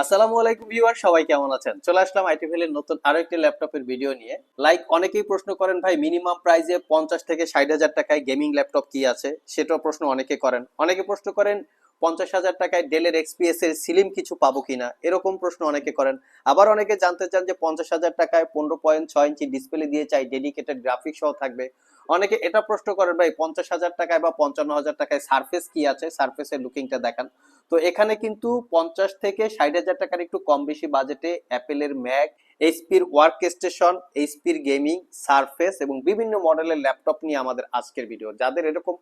আসসালামু আলাইকুম ভিউয়ার, সবাই কেমন আছেন? চলে আসলাম আইটি ভ্যালির নতুন আরও একটি ল্যাপটপের ভিডিও নিয়ে। লাইক অনেকেই প্রশ্ন করেন, ভাই মিনিমাম প্রাইসে পঞ্চাশ থেকে ষাট হাজার টাকায় গেমিং ল্যাপটপ কি আছে? সেটাও প্রশ্ন অনেকে করেন। অনেকে প্রশ্ন করেন, পঞ্চাশ হাজার টাকায় ডেলের এক্সপিএস এর সিলিম কিছু পাবো কিনা? এরকম প্রশ্ন অনেকে করেন। আবার অনেকে জানতে চান যে পঞ্চাশ হাজার টাকায় পনেরো পয়েন্ট ছয় ইঞ্চি ডিসপ্লে দিয়ে চাই ডেডিকেটেড গ্রাফিক্স সহ থাকবে। অনেকে এটা প্রশ্ন করেন, ভাই, পঞ্চাশ হাজার টাকায় বা পঞ্চান্ন হাজার টাকায় সার্ফেস কি আছে? সার্ফেসের লুকিংটা দেখান। তো এখানে কিন্তু পঞ্চাশ থেকে ষাট হাজার টাকার একটু কম বেশি বাজেটে অ্যাপেলের ম্যাক এইচপির ওয়ার্ক স্টেশন এইচপির গেমিং সারফেস এবং বিভিন্ন মডেলের ল্যাপটপ নিয়ে আমাদের আজকের ভিডিও যাদের এরকম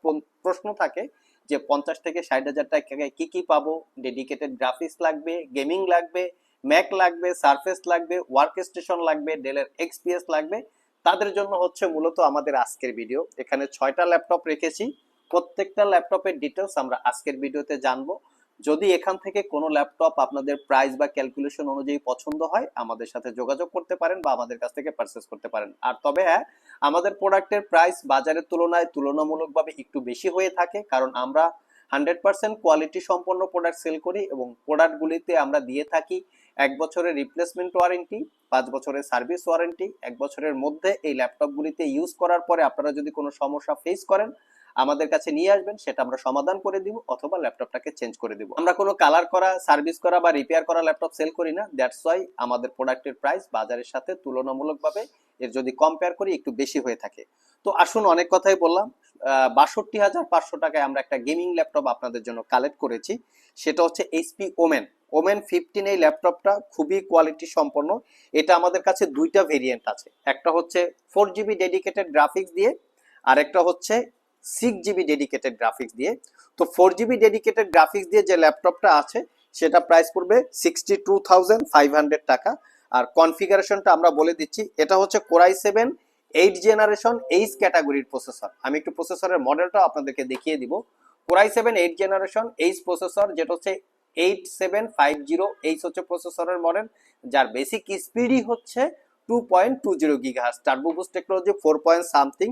প্রশ্ন থাকে যে পঞ্চাশ থেকে ষাট হাজার টাকায় কি কি পাবো? ডেডিকেটেড গ্রাফিক্স লাগবে গেমিং লাগবে ম্যাক লাগবে সারফেস লাগবে ওয়ার্ক স্টেশন লাগবে ডেলের এক্সপিএস লাগবে। তাদের জন্য হচ্ছে মূলত আমাদের আজকের ভিডিও এখানে ছয়টা ল্যাপটপ রেখেছি। প্রত্যেকটা ল্যাপটপের ডিটেলস আমরা আজকের ভিডিওতে জানব। যদি এখান থেকে কোনো ল্যাপটপ আপনাদের প্রাইস বা ক্যালকুলেশন অনুযায়ী পছন্দ হয়, আমাদের সাথে যোগাযোগ করতে পারেন বা আমাদের কাছ থেকে পারচেস করতে পারেন। আর তবে হ্যাঁ আমাদের প্রোডাক্টের প্রাইস বাজারের তুলনায় তুলনামূলকভাবে একটু বেশি হয়ে থাকে, কারণ আমরা হান্ড্রেড পার্সেন্ট কোয়ালিটি সম্পন্ন প্রোডাক্ট সেল করি এবং প্রোডাক্টগুলিতে আমরা দিয়ে থাকি। এক বছরের রিপ্লেসমেন্ট ওয়ারেন্টি পাঁচ বছরের সার্ভিস ওয়ারেন্টি এক বছরের মধ্যে এই ল্যাপটপগুলিতে ইউজ করার পরে আপনারা যদি কোনো সমস্যা ফেস করেন, আমাদের কাছে নিয়ে আসবেন, সেটা আমরা সমাধান করে দিব অথবা ল্যাপটপটাকে চেঞ্জ করে দিব। আমরা কোনো কালার করা সার্ভিস করা বা রিপেয়ার করা ল্যাপটপ সেল করি না দ্যাটস ওয়াই আমাদের প্রোডাক্টের প্রাইস বাজারের সাথে তুলনামূলকভাবে এর যদি কম্পেয়ার করি, একটু বেশি হয়ে থাকে। তো আসুন অনেক কথাই বললাম বাষট্টি হাজার পাঁচশো টাকায় আমরা একটা গেমিং ল্যাপটপ আপনাদের জন্য কালেক্ট করেছি। সেটা হচ্ছে এইচপি ওমেন ওমেন ফিফটিন এই ল্যাপটপটা খুবই কোয়ালিটি সম্পন্ন। এটা আমাদের কাছে দুইটা ভেরিয়েন্ট আছে। একটা হচ্ছে ফোর জিবি ডেডিকেটেড গ্রাফিক্স দিয়ে, আর একটা হচ্ছে সিক্স জিবি ডেডিকেটেড গ্রাফিক্স দিয়ে। তো ফোর জিবি ডেডিকেটেড গ্রাফিক্স দিয়ে যে ল্যাপটপটা আছে, সেটা প্রাইস পড়বে sixty two thousand five hundred টাকা। আর কনফিগারেশনটা আমরা বলে দিচ্ছি, এটা হচ্ছে core i seven eight generation H ক্যাটাগরির প্রসেসর আমি একটু প্রসেসরের মডেলটা আপনাদেরকে দেখিয়ে দিব। Core i seven eight generation H processor যেটা হচ্ছে eight seven five zero H হচ্ছে প্রসেসরের মডেল যার বেসিক স্পিডই হচ্ছে two point two zero gigahertz turbo boost technology four point something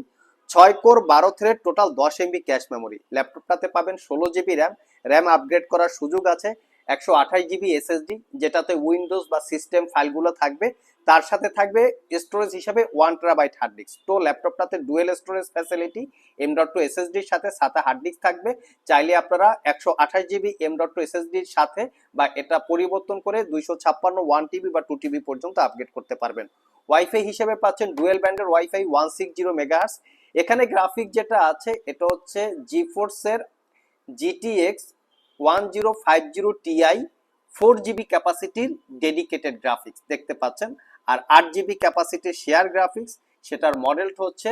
ছয় কোর বারো থ্রেড টোটাল দশ এমবি ক্যাশ মেমোরি ল্যাপটপটাতে পাবেন ষোলো জিবি র্যাম র্যাম আপগ্রেড করার সুযোগ আছে। একশো আঠাশ জিবি এসএসডি, যেটাতে উইন্ডোজ বা সিস্টেম ফাইলগুলো থাকবে। তার সাথে থাকবে স্টোরেজ হিসাবে ওয়ান টেরাবাইট হার্ড ডিস্ক তো ল্যাপটপটাতে dual storage facility M dot two এসএসডির সাথে সাথে হার্ড ডিস্ক থাকবে। চাইলে আপনারা একশো আঠাশ জিবি এম ডট টু এসএসডির সাথে বা এটা পরিবর্তন করে দুইশো ছাপ্পান্ন ওয়ান টিবি বা টু টিবি পর্যন্ত আপগ্রেড করতে পারবেন। ওয়াইফাই হিসেবে পাচ্ছেন ডুয়েল ব্যান্ডের wifi one six zero megahertz এখানে গ্রাফিক যেটা আছে, এটা হচ্ছে জি ফোর্সের GTX one zero five zero Ti four GB ক্যাপাসিটির dedicated graphics দেখতে পাচ্ছেন। আর আট জিবি ক্যাপাসিটির শেয়ার গ্রাফিক্স সেটার মডেলটা হচ্ছে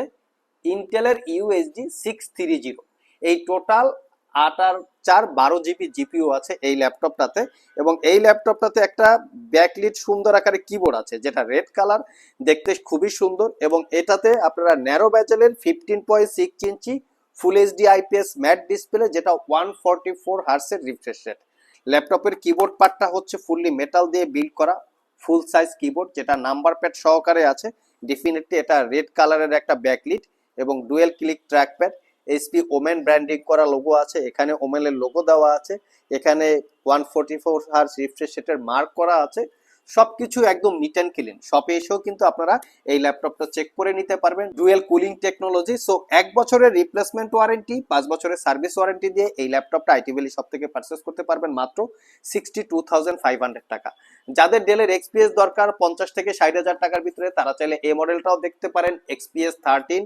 ইন্টেলের ইউএসডি সিক্স থ্রি জিরো এই টোটাল আট আর চার বারো জিবি জিপিও আছে এই ল্যাপটপটাতে এবং এই ল্যাপটপটাতে একটা ব্যাকলিট সুন্দর আকারে কিবোর্ড আছে, যেটা রেড কালার দেখতে খুবই সুন্দর এবং এটাতে আপনারা narrow ব্যাচেলের fifteen point six inch full HD IPS matte display যেটা ওয়ান ফর্টি ফোর হার্সের রিফ্রেশ রেট ল্যাপটপের কিবোর্ড পার্টটা হচ্ছে ফুললি মেটাল দিয়ে বিল্ড করা ফুল সাইজ কিবোর্ড যেটা নাম্বার প্যাড সহকারে আছে। ডেফিনেটলি এটা রেড কালারের একটা ব্যাকলিট এবং dual click trackpad HP Omen branding করা লোগো আছে, এখানে ওমেনের লোগো দেওয়া আছে। এখানে one forty four hertz refresh রেটের মার্ক করা আছে। সবকিছু একদম নিট অ্যান্ড ক্লিন শপে এসেও কিন্তু আপনারা এই ল্যাপটপটা চেক করে নিতে পারবেন। ডুয়েল কুলিং টেকনোলজি সো এক বছরের রিপ্লেসমেন্ট ওয়ারেন্টি পাঁচ বছরের সার্ভিস ওয়ারেন্টি দিয়ে এই ল্যাপটপটা আইটি ভ্যালি সব থেকে পারচেস করতে পারবেন মাত্র sixty two thousand five hundred টাকা। যাদের ডেলের এক্সপিএস দরকার, পঞ্চাশ থেকে ষাট হাজার টাকার ভিতরে তারা চাইলে এই মডেলটাও দেখতে পারেন। XPS thirteen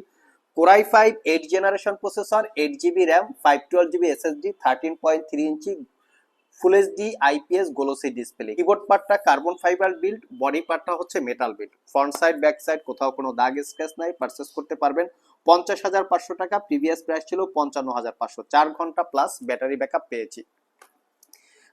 core i five eight generation processor eight GB RAM five twelve GB SSD thirteen point three inch full HD IPS glossy display keyboard পার্টটা কার্বন ফাইবার বিল্ড বডি পার্টটা হচ্ছে metal build front side back side কোথাও কোনো দাগ scratch নাই purchase করতে পারবেন। পঞ্চাশ হাজার পাঁচশো টাকা প্রিভিয়াস প্রাইস ছিল পঞ্চান্ন হাজার পাঁচশো। চার ঘণ্টা প্লাস ব্যাটারি ব্যাকআপ পেয়েছি।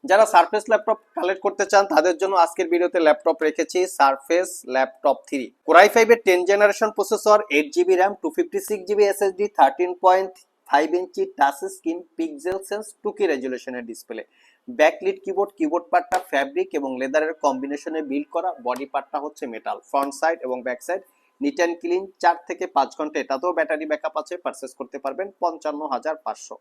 যারা সারফেস ল্যাপটপ কালেক্ট করতে চান, তাদের জন্য আজকের ভিডিওতে ল্যাপটপ রেখেছি surface laptop three core i ফাইভের ten generation processor eight GB RAM two fifty six GB SSD thirteen point five inch touch screen pixel sense two K রেজুলেশনের display backlit keyboard keyboard পার্টটা fabric এবং লেদারের কম্বিনেশনে build করা। Body পার্টটা হচ্ছে metal front side এবং back side neat and clean চার থেকে পাঁচ ঘণ্টা এটাতেও ব্যাটারি ব্যাকআপ আছে পারচেস করতে পারবেন পঞ্চান্ন হাজার পাঁচশো।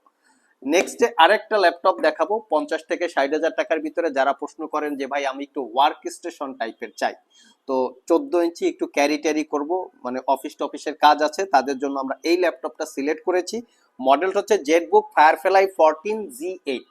নেক্সট ডে আরেকটা ল্যাপটপ দেখাবো, পঞ্চাশ থেকে ষাট হাজার টাকার ভিতরে যারা প্রশ্ন করেন যে, ভাই, আমি একটু ওয়ার্ক স্টেশন টাইপের চাই। তো চোদ্দ ইঞ্চি একটু ক্যারি ট্যারি করব মানে অফিস টফিসের কাজ আছে, তাদের জন্য আমরা এই ল্যাপটপটা সিলেক্ট করেছি। মডেলটা হচ্ছে ZBook Firefly fourteen G eight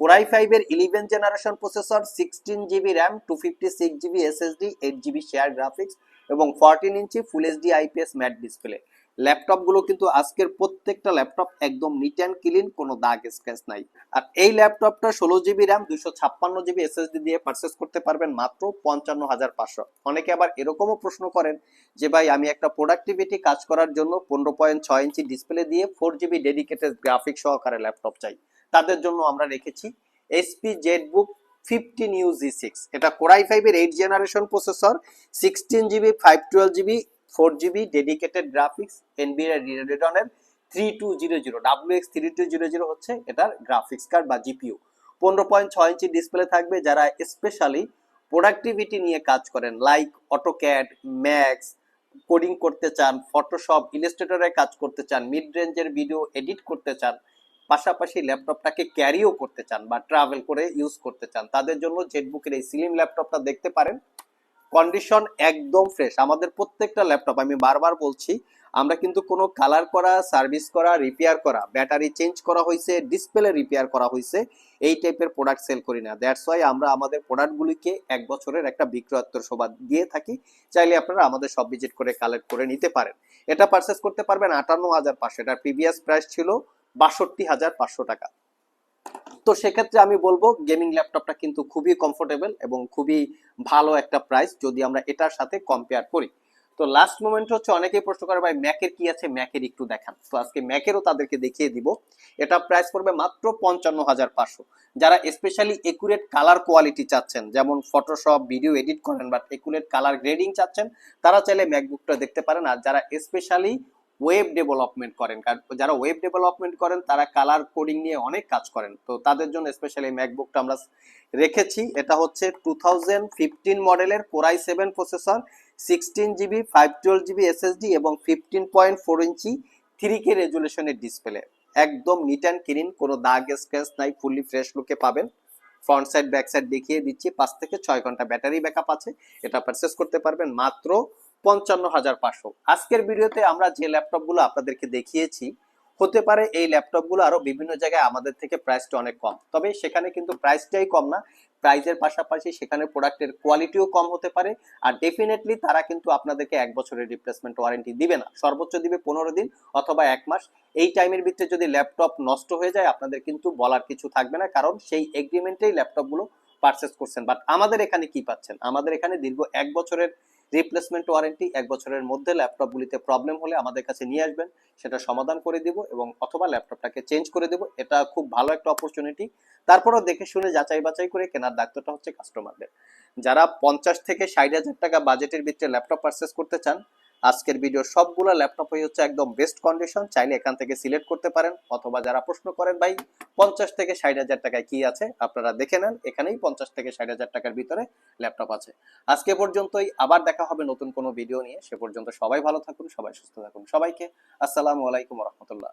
core i ফাইভের eleven generation processor sixteen GB RAM two fifty six GB SSD eight GB shared graphics এবং fourteen inch full HD IPS matte display ল্যাপটপগুলো কিন্তু আজকের প্রত্যেকটা ল্যাপটপ একদম নিট অ্যান্ড ক্লিন কোনো দাগ scratch নাই। আর এই ল্যাপটপটা ষোলো জিবি র্যাম দুশো ছাপ্পান্ন জিবি এসএসডি দিয়ে পারচেস করতে পারবেন মাত্র পঞ্চান্ন হাজার পাঁচশো। অনেকে আবার এরকমও প্রশ্ন করেন যে, ভাই, আমি একটা প্রোডাক্টিভিটি কাজ করার জন্য পনেরো পয়েন্ট ছয় ইঞ্চি ডিসপ্লে দিয়ে ফোর জিবি ডেডিকেটেড গ্রাফিক সহকারে ল্যাপটপ চাই। তাদের জন্য আমরা রেখেছি HP Z book fifteen U G six এটা কোরাই ফাইভের eight generation processor sixteen GB five twelve GB four GB dedicated graphics NBR three two zero zero W X three two zero zero হচ্ছে এটার graphics card বা GPU পনেরো পয়েন্ট ছয় inch display থাকবে যারা স্পেশালি প্রোডাক্টিভিটি নিয়ে কাজ করেন লাইক অটোক্যাড ম্যাক্স কোডিং করতে চান ফটোশপ ইলাস্ট্রেটরে কাজ করতে চান মিড রেঞ্জের ভিডিও এডিট করতে চান পাশাপাশি ল্যাপটপটাকে ক্যারিও করতে চান বা ট্রাভেল করে ইউজ করতে চান, তাদের জন্য জেটবুকের এই সিলিম ল্যাপটপটা দেখতে পারেন। কন্ডিশন একদম ফ্রেশ আমাদের প্রত্যেকটা ল্যাপটপ, আমি বারবার বলছি, আমরা কিন্তু কোনো কালার করা সার্ভিস করা রিপেয়ার করা ব্যাটারি চেঞ্জ করা হয়েছে ডিসপ্লে রিপেয়ার করা হয়েছে এই টাইপের প্রোডাক্ট সেল করি না। দ্যাটস ওয়াই আমরা আমাদের প্রোডাক্টগুলিকে এক বছরের একটা বিক্রয়োত্তর সভা দিয়ে থাকি। চাইলে আপনারা আমাদের সব ভিজিট করে কালেক্ট করে নিতে পারেন। এটা পারচেস করতে পারবেন আটান্ন হাজার পাঁচশো। এটার প্রিভিয়াস প্রাইস ছিল বাষট্টি হাজার পাঁচশো টাকা। তো সেক্ষেত্রে আমি বলব গেমিং ল্যাপটপটা কিন্তু খুবই কমফোর্টেবল এবং খুবই ভালো একটা প্রাইস যদি আমরা এটার সাথে কম্পেয়ার করি। তো লাস্ট মোমেন্ট হচ্ছে অনেকেই প্রশ্ন করে, ভাই ম্যাকের কি আছে? ম্যাকের একটু দেখান। তো আজকে ম্যাকেরও তাদেরকে দেখিয়ে দিব। এটা প্রাইস পড়বে মাত্র পঞ্চান্ন হাজার পাঁচশো। যারা স্পেশালি একুরেট কালার কোয়ালিটি চাচ্ছেন, যেমন ফটোশপ ভিডিও এডিট করেন বাট একুরেট কালার গ্রেডিং চাচ্ছেন, তারা চাইলে ম্যাকবুকটা দেখতে পারেন। আর যারা স্পেশালি ওয়েব ডেভেলপমেন্ট করেন। কারণ যারা ওয়েব ডেভেলপমেন্ট করেন, তারা কালার কোডিং নিয়ে অনেক কাজ করেন। তো তাদের জন্য স্পেশালি ম্যাকবুকটা আমরা রেখেছি। এটা হচ্ছে টু থাউজেন্ড ফিফটিন মডেলের core i seven processor sixteen GB five twelve GB SSD এবং fifteen point four inch three K রেজুলেশনের display একদম নিট অ্যান্ড ক্লিন কোনো দাগ স্ক্র্যাচ নাই ফুললি ফ্রেশ লুকে পাবেন। ফ্রন্ট সাইড ব্যাক সাইড দেখিয়ে দিচ্ছি, পাঁচ থেকে ছয় ঘণ্টা ব্যাটারি ব্যাকআপ আছে। এটা পারচেস করতে পারবেন মাত্র পঞ্চান্ন হাজার পাঁচশো। আজকের ভিডিওতে আমরা যে ল্যাপটপগুলো আপনাদেরকে দেখিয়েছি, হতে পারে এই ল্যাপটপগুলো আরও বিভিন্ন জায়গায় আমাদের থেকে প্রাইসটা অনেক কম। তবে সেখানে কিন্তু প্রাইসটাই কম না প্রাইজের পাশাপাশি সেখানে প্রোডাক্টের কোয়ালিটিও কম হতে পারে, আর ডেফিনেটলি তারা কিন্তু আপনাদেরকে এক বছরের রিপ্লেসমেন্ট ওয়ারেন্টি দিবে না। সর্বোচ্চ দিবে পনেরো দিন অথবা এক মাস। এই টাইমের ভিতরে যদি ল্যাপটপ নষ্ট হয়ে যায়, আপনাদের কিন্তু বলার কিছু থাকবে না, কারণ সেই এগ্রিমেন্টেই ল্যাপটপগুলো পারচেস করছেন। বাট আমাদের এখানে কি পাচ্ছেন? আমাদের এখানে দীর্ঘ এক বছরের রিপ্লেসমেন্ট ওয়ারেন্টি এক বছরের মধ্যে ল্যাপটপগুলিতে প্রবলেম হলে আমাদের কাছে নিয়ে আসবেন, সেটা সমাধান করে দিব এবং অথবা ল্যাপটপটাকে চেঞ্জ করে দেব, এটা খুব ভালো একটা অপরচুনিটি তারপরও দেখে শুনে যাচাই বাছাই করে কেনার দায়িত্বটা হচ্ছে কাস্টমারদের যারা পঞ্চাশ থেকে ষাট হাজার টাকা বাজেটের ভিতরে ল্যাপটপ পারচেস করতে চান আজকের ভিডিও সবগুলো ল্যাপটপই হচ্ছে একদম বেস্ট কন্ডিশন চাইলে এখান থেকে সিলেক্ট করতে পারেন, অথবা যারা প্রশ্ন করেন, ভাই, পঞ্চাশ থেকে ষাট হাজার টাকায় কি আছে? আপনারা দেখে নেন, এখানেই পঞ্চাশ থেকে ষাট হাজার টাকার ভিতরে ল্যাপটপ আছে। আজকে পর্যন্তই, আবার দেখা হবে নতুন কোনো ভিডিও নিয়ে। সে পর্যন্ত সবাই ভালো থাকুন, সবাই সুস্থ থাকুন সবাইকে। আসসালামু আলাইকুম রহমতুল্লাহ।